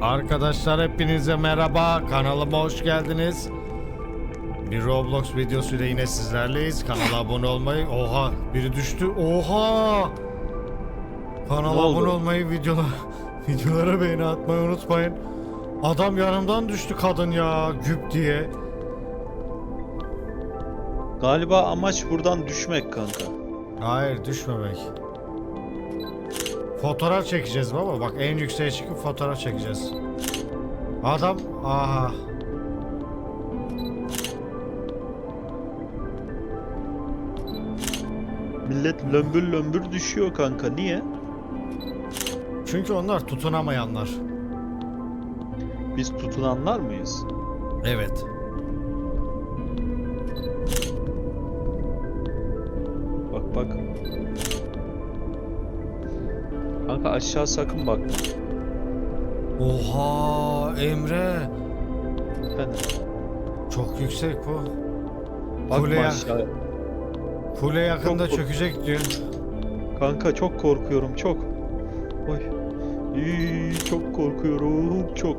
Arkadaşlar hepinize merhaba. Kanalıma hoş geldiniz. Bir Roblox videosuyla yine sizlerleyiz. Kanala abone olmayı... Oha! Biri düştü. Oha! Kanala abone olmayı, videolar, videolara beğeni atmayı unutmayın. Adam yanımdan düştü kadın ya. Güp diye. Galiba amaç buradan düşmek kanka. Hayır düşmemek. Fotoğraf çekeceğiz baba. Bak en yükseğe çıkıp fotoğraf çekeceğiz. Adam aha. Millet lömbür lömbür düşüyor kanka. Niye? Çünkü onlar tutunamayanlar. Biz tutunanlar mıyız? Evet. Kanka aşağı sakın bakma. Oha Emre. Efendim, Çok yüksek bu. bakma Kuleye- aşağı. Kule yakında Çok- çökecek diyor. Kanka çok korkuyorum çok. Oy. İyi, çok korkuyorum çok.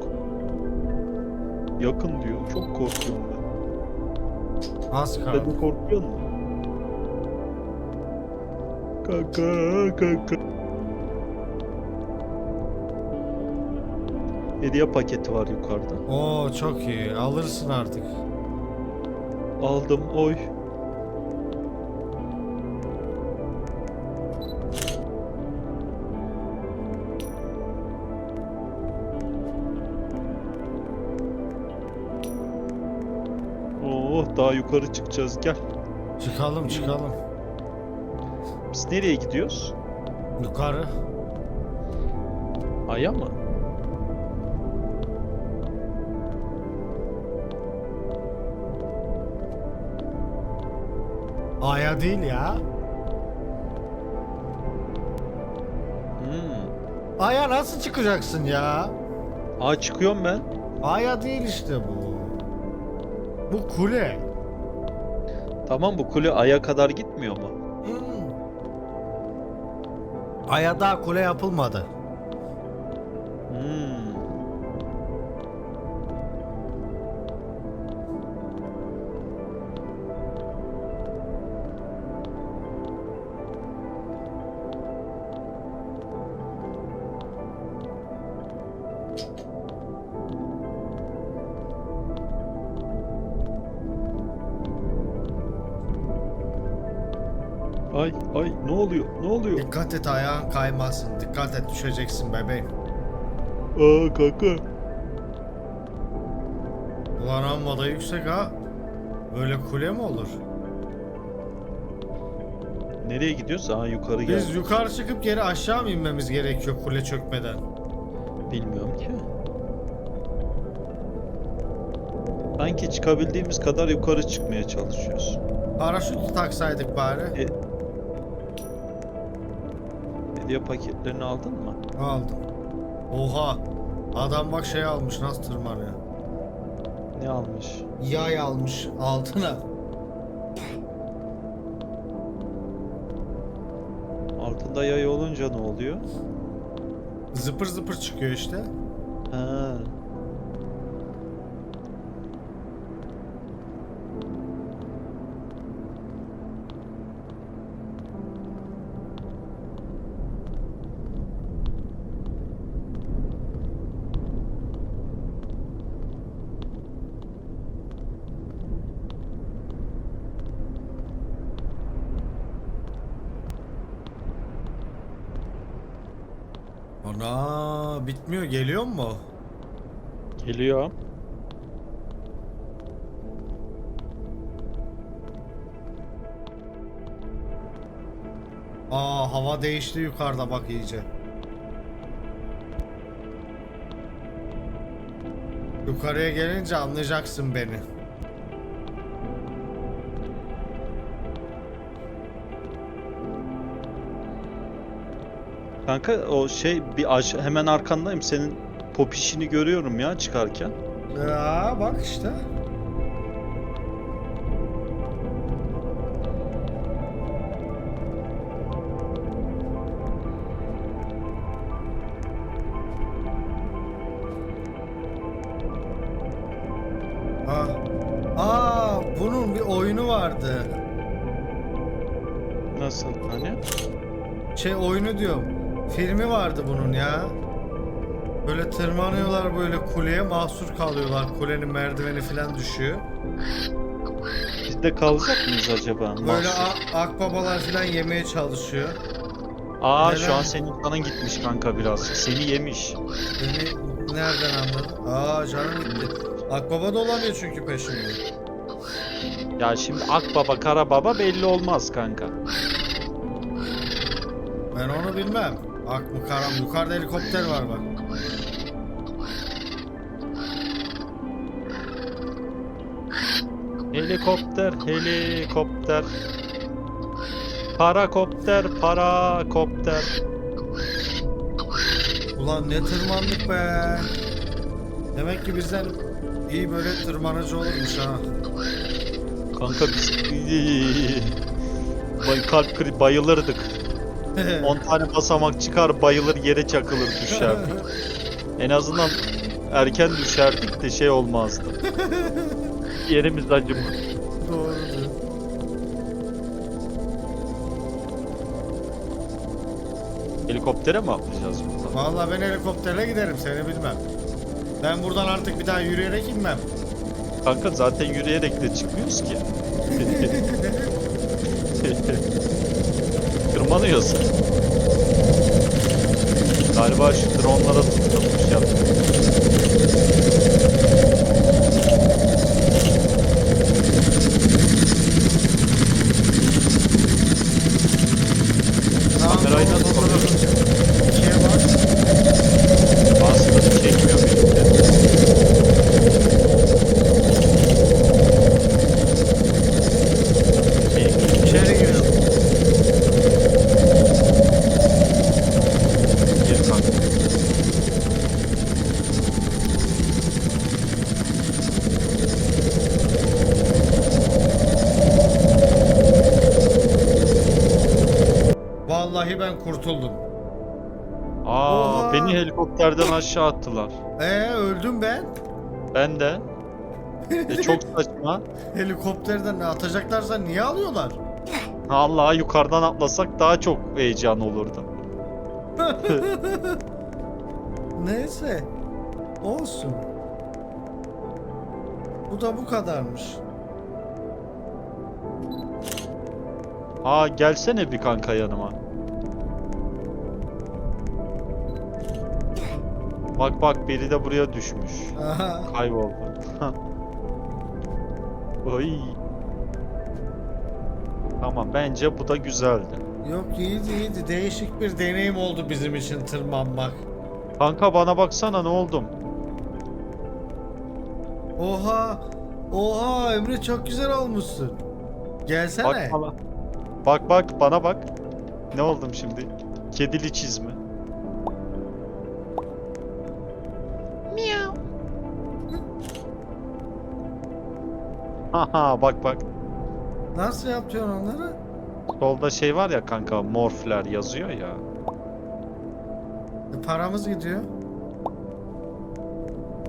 Yakın diyor. Çok korkuyorum ben. Az Sen kaldı. de korkuyor musun? Kanka kanka. Hediye paketi var yukarıda. Oo çok iyi. Alırsın artık. Aldım oy. Oh daha yukarı çıkacağız gel. Çıkalım çıkalım. Biz nereye gidiyoruz? Yukarı. Aya mı? Aya değil ya. Hmm. Aya nasıl çıkacaksın ya? Aa çıkıyorum ben. Aya değil işte bu. Bu kule. Tamam bu kule aya kadar gitmiyor mu? Hmm. Aya daha kule yapılmadı. Hmm. Ay ay ne oluyor? Ne oluyor? Dikkat et ayağın kaymasın. Dikkat et düşeceksin bebeğim. Aa kanka. Ulan amma da yüksek ha. Böyle kule mi olur? Nereye gidiyoruz? Aa yukarı gel. Biz yukarı çıkıp geri aşağı mı inmemiz gerekiyor kule çökmeden? Bilmiyorum ki. Sanki çıkabildiğimiz kadar yukarı çıkmaya çalışıyoruz. Paraşüt taksaydık bari. E- Hediye paketlerini aldın mı? Aldım. Oha. Adam bak şey almış nasıl tırmanıyor. Ne almış? Yay almış altına. Altında yay olunca ne oluyor? Zıpır zıpır çıkıyor işte. Ha. Bitmiyor geliyor mu? Geliyor. Aa hava değişti yukarıda bak iyice. Yukarıya gelince anlayacaksın beni. Kanka o şey bir aş hemen arkandayım. Senin pop işini görüyorum ya çıkarken. Ya bak işte. Ha. Aa, bunun bir oyunu vardı. Nasıl hani? Şey oyunu diyorum. Filmi vardı bunun ya. Böyle tırmanıyorlar böyle kuleye mahsur kalıyorlar. Kulenin merdiveni falan düşüyor. Biz de kalacak mıyız acaba? Böyle a- akbabalar falan yemeye çalışıyor. Aa Neler? şu an senin kanın gitmiş kanka birazcık. Seni yemiş. Beni nereden anladın? Aa canım gitti. Akbaba dolanıyor çünkü peşimde. Ya şimdi Akbaba, Karababa belli olmaz kanka. Ben onu bilmem. Ak mı karam yukarıda helikopter var bak. Helikopter, helikopter. Parakopter, parakopter. Ulan ne tırmandık be. Demek ki bizden iyi böyle tırmanıcı olurmuş ha. Kanka biz Bay kalp kri bayılırdık. 10 tane basamak çıkar bayılır yere çakılır düşerdik. En azından erken düşerdik de şey olmazdı. Yerimiz acımaz. Doğrudur. Helikoptere mi atlayacağız buradan? Vallahi ben helikopterle giderim seni bilmem. Ben buradan artık bir daha yürüyerek inmem. Kanka zaten yürüyerek de çıkmıyoruz ki. Tırmanıyorsun. Galiba şu dronlara tutulmuş yaptı. Vallahi ben kurtuldum. Aa Oha. beni helikopterden aşağı attılar. Ee öldüm ben. Ben de. E, çok saçma. Helikopterden atacaklarsa niye alıyorlar? Allah yukarıdan atlasak daha çok heyecan olurdu. Neyse. Olsun. Bu da bu kadarmış. Aa gelsene bir kanka yanıma. Bak bak biri de buraya düşmüş. Aha. Kayboldu. Oy. Tamam bence bu da güzeldi. Yok iyiydi iyiydi. Değişik bir deneyim oldu bizim için tırmanmak. Kanka bana baksana ne oldum? Oha. Oha Emre çok güzel olmuşsun. Gelsene. Bak bana. Bak bak bana bak. Ne oldum şimdi? Kedili çizme. Haha bak bak. Nasıl yapıyorsun onları? Solda şey var ya kanka morfler yazıyor ya. E, paramız gidiyor.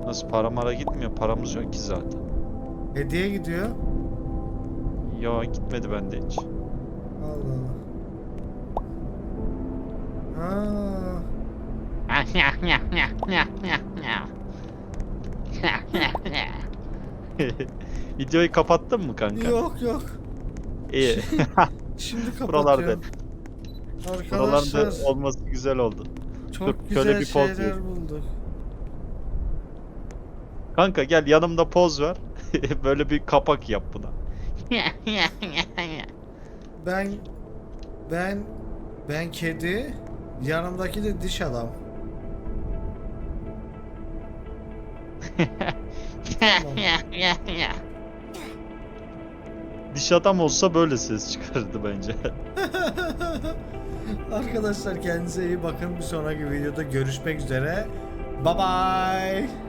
Nasıl para mara gitmiyor? Paramız yok ki zaten. Hediye gidiyor. Ya gitmedi bende hiç. Allah Allah. Ha. Videoyu kapattın mı kanka? Yok yok. İyi. Şimdi Buralarda. kapatıyorum. Buralarda Arkadaşlar olması güzel oldu. çok dur, güzel şöyle bir poz şeyler ver. bulduk. Kanka gel yanımda poz ver. Böyle bir kapak yap buna. Ben ben ben kedi yanımdaki de diş adam. Diş adam olsa böyle ses çıkarırdı bence. Arkadaşlar kendinize iyi bakın. Bir sonraki videoda görüşmek üzere. Bye bye.